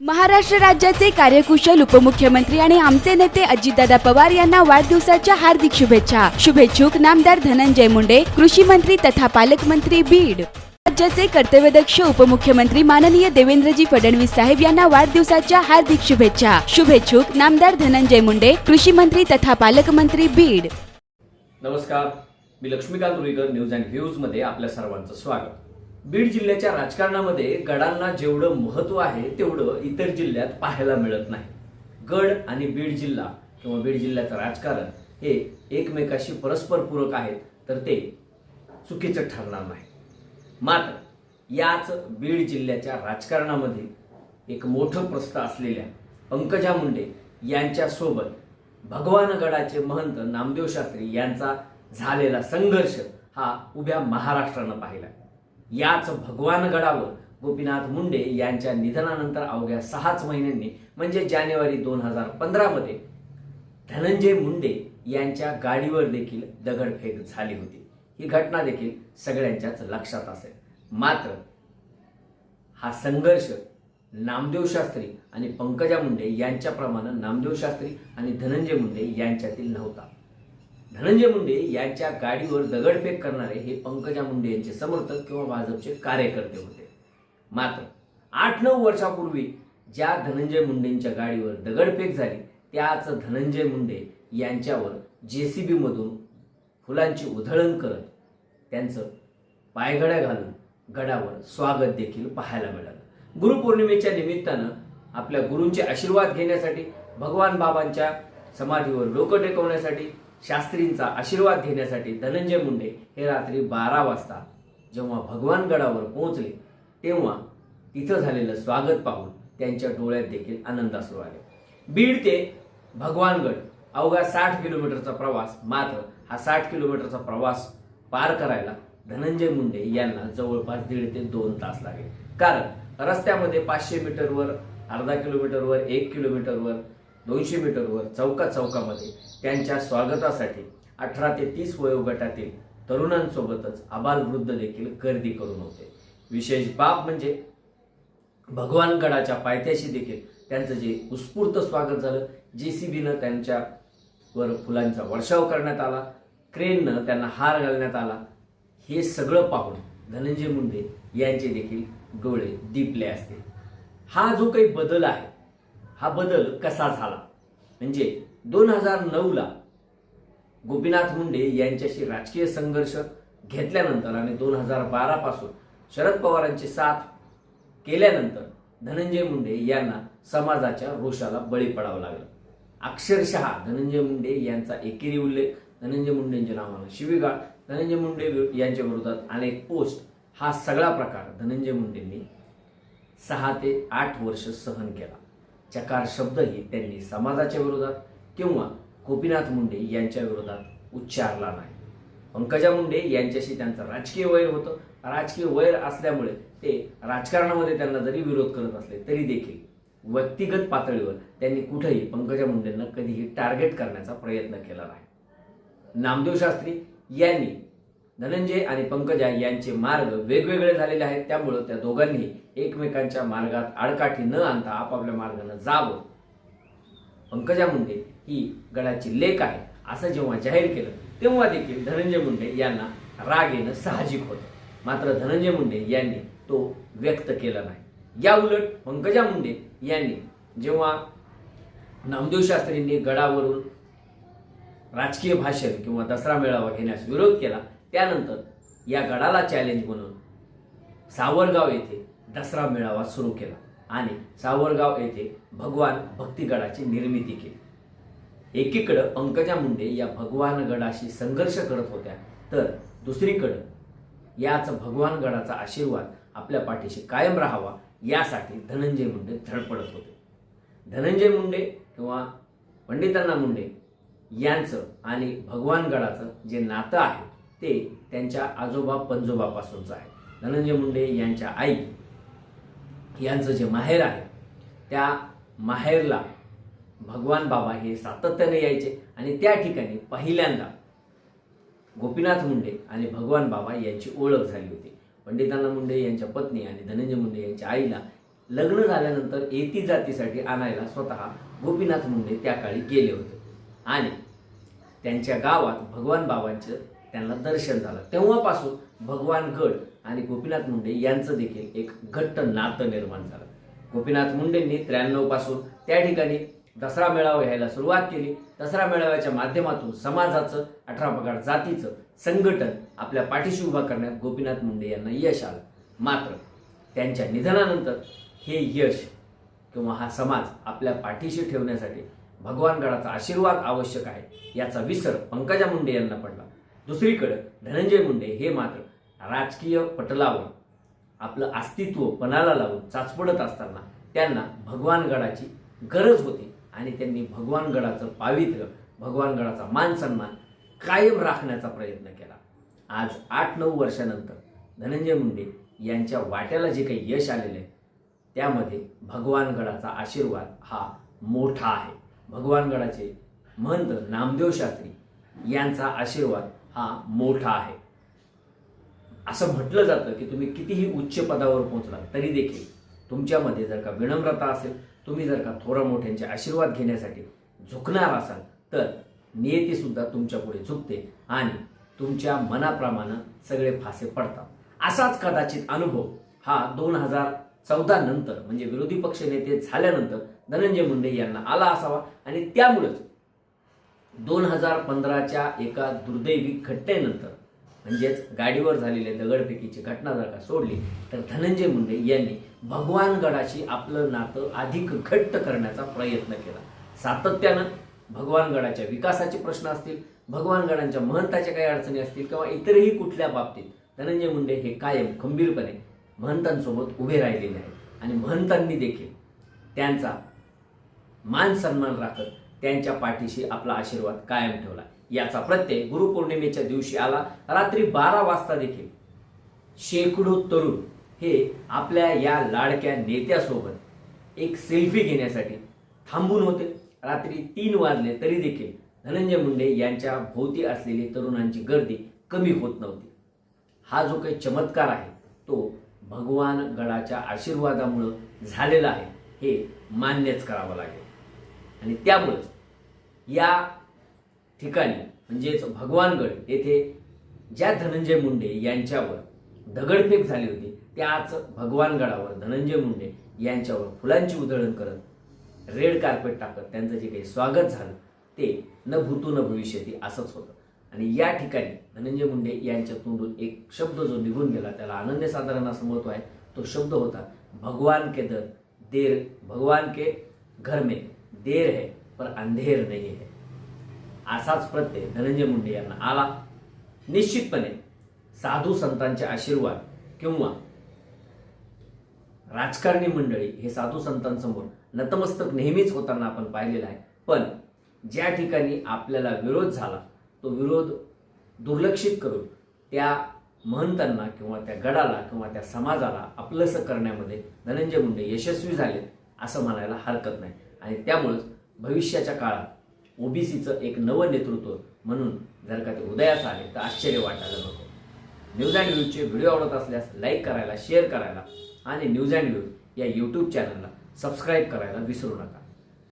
महाराष्ट्र राज्याचे कार्यकुशल उपमुख्यमंत्री आणि आमचे नेते अजितदादा पवार यांना वाढदिवसाच्या हार्दिक शुभेच्छा. शुभेच्छुक नामदार धनंजय मुंडे कृषी मंत्री तथा पालकमंत्री बीड. राज्याचे कर्तव्यदक्ष उपमुख्यमंत्री माननीय देवेंद्रजी फडणवीस साहेब यांना वाढदिवसाच्या हार्दिक शुभेच्छा. शुभेच्छुक नामदार धनंजय मुंडे कृषी मंत्री तथा पालकमंत्री बीड. नमस्कार. मी लक्ष्मीकांत रुईकर न्यूज अँड व्ह्यूजमध्ये आपल्या सर्वांचं स्वागत. बीड जिल्ह्याच्या राजकारणामध्ये गडांना जेवढं महत्त्व आहे तेवढं इतर जिल्ह्यात पाहायला मिळत नाही. गड आणि बीड जिल्हा किंवा बीड जिल्ह्याचं राजकारण हे एकमेकाशी परस्पर पूरक आहेत तर ते चुकीचं ठरणार नाही. मात्र याच बीड जिल्ह्याच्या राजकारणामध्ये एक मोठं प्रस्थ असलेल्या पंकजा मुंडे यांच्यासोबत भगवान गडाचे महंत नामदेव शास्त्री यांचा झालेला संघर्ष हा उभ्या महाराष्ट्रानं पाहिला याच भगवानगडावर गोपीनाथ मुंडे यांच्या निधनानंतर अवघ्या सहाच महिन्यांनी म्हणजे जानेवारी दोन हजार पंधरामध्ये धनंजय मुंडे यांच्या गाडीवर देखील दगडफेक झाली होती. ही घटना देखील सगळ्यांच्याच लक्षात असेल. मात्र हा संघर्ष नामदेव शास्त्री आणि पंकजा मुंडे यांच्याप्रमाणे नामदेव शास्त्री आणि धनंजय मुंडे यांच्यातील नव्हता. धनंजय मुंडे यांच्या गाडीवर दगडफेक करणारे हे पंकजा मुंडे यांचे समर्थक किंवा भाजपचे कार्यकर्ते होते. मात्र आठ नऊ वर्षापूर्वी ज्या धनंजय मुंडेंच्या गाडीवर दगडफेक झाली त्याच धनंजय मुंडे यांच्यावर जे सी मधून फुलांची उधळण करत त्यांचं पायघड्या घालून गडावर स्वागत देखील पाहायला मिळालं. गुरुपौर्णिमेच्या निमित्तानं आपल्या गुरूंचे आशीर्वाद घेण्यासाठी भगवान बाबांच्या समाधीवर डोकं टेकवण्यासाठी शास्त्रींचा आशीर्वाद घेण्यासाठी धनंजय मुंडे हे रात्री बारा वाजता जेव्हा भगवानगडावर पोहोचले तेव्हा तिथं झालेलं स्वागत पाहून त्यांच्या डोळ्यात देखील आनंदाश्रू आले बीड ते भगवानगड अवघा साठ किलोमीटरचा प्रवास मात्र हा साठ किलोमीटरचा प्रवास पार करायला धनंजय मुंडे यांना जवळपास दीड ते दोन तास लागले. कारण रस्त्यामध्ये पाचशे मीटरवर अर्धा किलोमीटरवर एक किलोमीटरवर दोनशे मीटरवर चौका चौकामध्ये त्यांच्या स्वागतासाठी अठरा ते तीस वयोगटातील तरुणांसोबतच आबालवृद्ध देखील गर्दी करून होते. विशेष बाब म्हणजे भगवानगडाच्या पायथ्याशी देखील त्यांचं जे उत्स्फूर्त स्वागत झालं जेसीबीनं त्यांच्यावर फुलांचा वर्षाव करण्यात आला क्रेननं त्यांना हार घालण्यात आला हे सगळं पाहून धनंजय मुंडे यांचे देखील डोळे दिपले असतील हा जो काही बदल आहे हा बदल कसा झाला? म्हणजे दोन हजार नऊला गोपीनाथ मुंडे यांच्याशी राजकीय संघर्ष घेतल्यानंतर आणि दोन हजार बारा पासून शरद पवारांची साथ केल्यानंतर धनंजय मुंडे यांना समाजाच्या रोषाला बळी पडावं लागलं. अक्षरशः धनंजय मुंडे यांचा एकेरी उल्लेख धनंजय मुंडेंच्या नावानं शिवीगाळ धनंजय मुंडे यांच्या विरोधात अनेक पोस्ट हा सगळा प्रकार धनंजय मुंडेंनी सहा ते आठ वर्ष सहन केला. चकार शब्दही त्यांनी समाजाच्या विरोधात किंवा गोपीनाथ मुंडे यांच्या विरोधात उच्चारला नाही. पंकजा मुंडे यांच्याशी त्यांचं राजकीय वैर होतं. राजकीय वैर असल्यामुळे ते राजकारणामध्ये त्यांना जरी विरोध करत असले तरी देखील व्यक्तिगत पातळीवर त्यांनी कुठेही पंकजा मुंडेंना कधीही टार्गेट करण्याचा प्रयत्न केला नाही. नामदेव शास्त्री यांनी धनंजय आणि पंकजा यांचे मार्ग वेगवेगळे झालेले आहेत. त्यामुळं त्या दोघांनी एकमेकांच्या मार्गात आडकाठी न आणता आपापल्या मार्गानं जावं. पंकजा मुंडे ही गडाची लेख आहे असं जेव्हा जाहीर केलं तेव्हा देखील धनंजय मुंडे यांना राग येणं साहजिक होतं. मात्र धनंजय मुंडे यांनी तो व्यक्त केला नाही. या उलट पंकजा मुंडे यांनी जेव्हा नामदेव शास्त्रींनी गडावरून राजकीय भाषण किंवा दसरा मेळावा घेण्यास विरोध केला त्यानंतर या गडाला चॅलेंज म्हणून सावरगाव येथे दसरा मेळावा सुरू केला आणि सावरगाव येथे भगवान भक्तिगडाची निर्मिती केली. एकीकडं पंकजा मुंडे या भगवान गडाशी संघर्ष करत होत्या तर दुसरीकडं याच भगवान गडाचा आशीर्वाद आपल्या पाठीशी कायम राहावा यासाठी धनंजय मुंडे धडपडत होते. धनंजय मुंडे किंवा पंडितांना मुंडे यांचं आणि भगवान गडाचं जे नातं आहे ते त्यांच्या आजोबा पंजोबापासूनचं आहे. धनंजय मुंडे यांच्या आई यांचं जे माहेर आहे त्या माहेरला भगवान बाबा हे सातत्याने यायचे आणि त्या ठिकाणी पहिल्यांदा गोपीनाथ मुंडे आणि भगवान बाबा यांची ओळख झाली होती. पंडितांना मुंडे यांच्या पत्नी आणि धनंजय मुंडे यांच्या आईला लग्न झाल्यानंतर येती जातीसाठी आणायला स्वतः गोपीनाथ मुंडे त्या काळी गेले होते. आणि त्यांच्या गावात भगवान बाबांचं त्यांना दर्शन झालं. तेव्हापासून भगवान गड आणि गोपीनाथ मुंडे यांचं देखील एक घट्ट नातं निर्माण झालं. गोपीनाथ मुंडेंनी त्र्याण्णवपासून त्या ठिकाणी दसरा मेळावा घ्यायला सुरुवात केली. दसरा मेळाव्याच्या माध्यमातून समाजाचं अठरा पगार जातीचं संघटन आपल्या पाठीशी उभा करण्यात गोपीनाथ मुंडे यांना यश आलं. मात्र त्यांच्या निधनानंतर हे यश किंवा हा समाज आपल्या पाठीशी ठेवण्यासाठी भगवानगडाचा आशीर्वाद आवश्यक आहे याचा विसर पंकजा मुंडे यांना पडला. दुसरीकडे धनंजय मुंडे हे मात्र राजकीय पटलावर आपलं अस्तित्व पणाला लावून चाचपडत असताना त्यांना भगवानगडाची गरज होती आणि त्यांनी भगवानगडाचं पावित्र्य भगवानगडाचा मान सन्मान कायम राखण्याचा प्रयत्न केला. आज आठ नऊ वर्षानंतर धनंजय मुंडे यांच्या वाट्याला जे काही यश आलेले आहे त्यामध्ये भगवानगडाचा आशीर्वाद हा मोठा आहे. भगवानगडाचे महंत नामदेव शास्त्री यांचा आशीर्वाद हा मोठा आहे. असं म्हटलं जातं की तुम्ही कितीही उच्च पदावर पोहोचला तरी देखील तुमच्यामध्ये जर का विनम्रता असेल तुम्ही जर का थोरा मोठ्यांचे आशीर्वाद घेण्यासाठी झुकणार असाल तर नियती सुद्धा तुमच्यापुढे झुकते आणि तुमच्या मनाप्रमाणे सगळे फासे पडतात. असाच कदाचित अनुभव हा दोन हजार चौदा नंतर म्हणजे विरोधी पक्ष नेते झाल्यानंतर धनंजय मुंडे यांना आला असावा आणि त्यामुळेच दोन हजार पंधराच्या एका दुर्दैवी घटनेनंतर म्हणजेच गाडीवर झालेल्या दगडफेकीची घटना जर का सोडली तर धनंजय मुंडे यांनी भगवानगडाशी आपलं नातं अधिक घट्ट करण्याचा प्रयत्न केला. सातत्यानं भगवानगडाच्या विकासाचे प्रश्न असतील भगवानगडांच्या महंताच्या काही अडचणी असतील किंवा इतरही कुठल्या बाबतीत धनंजय मुंडे हे कायम खंबीरपणे महंतांसोबत उभे राहिलेले आहेत. आणि महंतांनी देखील त्यांचा मान सन्मान राखत त्यांच्या पाठीशी आपला आशीर्वाद कायम ठेवला. याचा प्रत्यय गुरुपौर्णिमेच्या दिवशी आला रात्री बारा वाजता देखील. शेकडो तरुण हे आपल्या या लाडक्या नेत्यासोबत एक सेल्फी घेण्यासाठी थांबून होते. रात्री तीन वाजले तरी देखील धनंजय मुंडे यांच्या भोवती असलेली तरुणांची गर्दी कमी होत नव्हती. हा जो काही चमत्कार आहे तो भगवान गडाच्या आशीर्वादामुळं झालेला आहे हे मान्यच करावं लागेल. आणि त्यामुळेच या ठिकाणी म्हणजेच भगवानगड येथे ज्या धनंजय मुंडे यांच्यावर दगडफेक झाली होती त्याच भगवानगडावर धनंजय मुंडे यांच्यावर फुलांची उधळण करत रेड कार्पेट टाकत त्यांचं जे काही स्वागत झालं ते न भूतो न भविष्यती असंच होतं. आणि या ठिकाणी धनंजय मुंडे यांच्या तोंडून एक शब्द जो निघून गेला त्याला अनन्य साधारण असं महत्त्व आहे तो शब्द होता भगवान के दर देर भगवान के घर में देर है पर अंधेर नहीं है. असाच प्रत्यय धनंजय मुंडे यांना आला. निश्चितपणे साधू संतांचे आशीर्वाद किंवा राजकारणी मंडळी हे साधू संतांसमोर नतमस्तक नेहमीच होताना आपण पाहिलेलं आहे. पण ज्या ठिकाणी आपल्याला विरोध झाला तो विरोध दुर्लक्षित करून त्या महंतांना किंवा त्या गडाला किंवा त्या समाजाला आपलंसं करण्यामध्ये धनंजय मुंडे यशस्वी झाले असं म्हणायला हरकत नाही. आणि त्यामुळंच भविष्याच्या काळात ओबीसीचं एक नवं नेतृत्व म्हणून जर का ते उदयास आले तर आश्चर्य वाटायला नको. न्यूज अँड व्ह्यूजचे व्हिडिओ आवडत असल्यास लाईक करायला शेअर करायला आणि न्यूज अँड व्ह्यूज या यूट्यूब चॅनलला सबस्क्राईब करायला विसरू नका.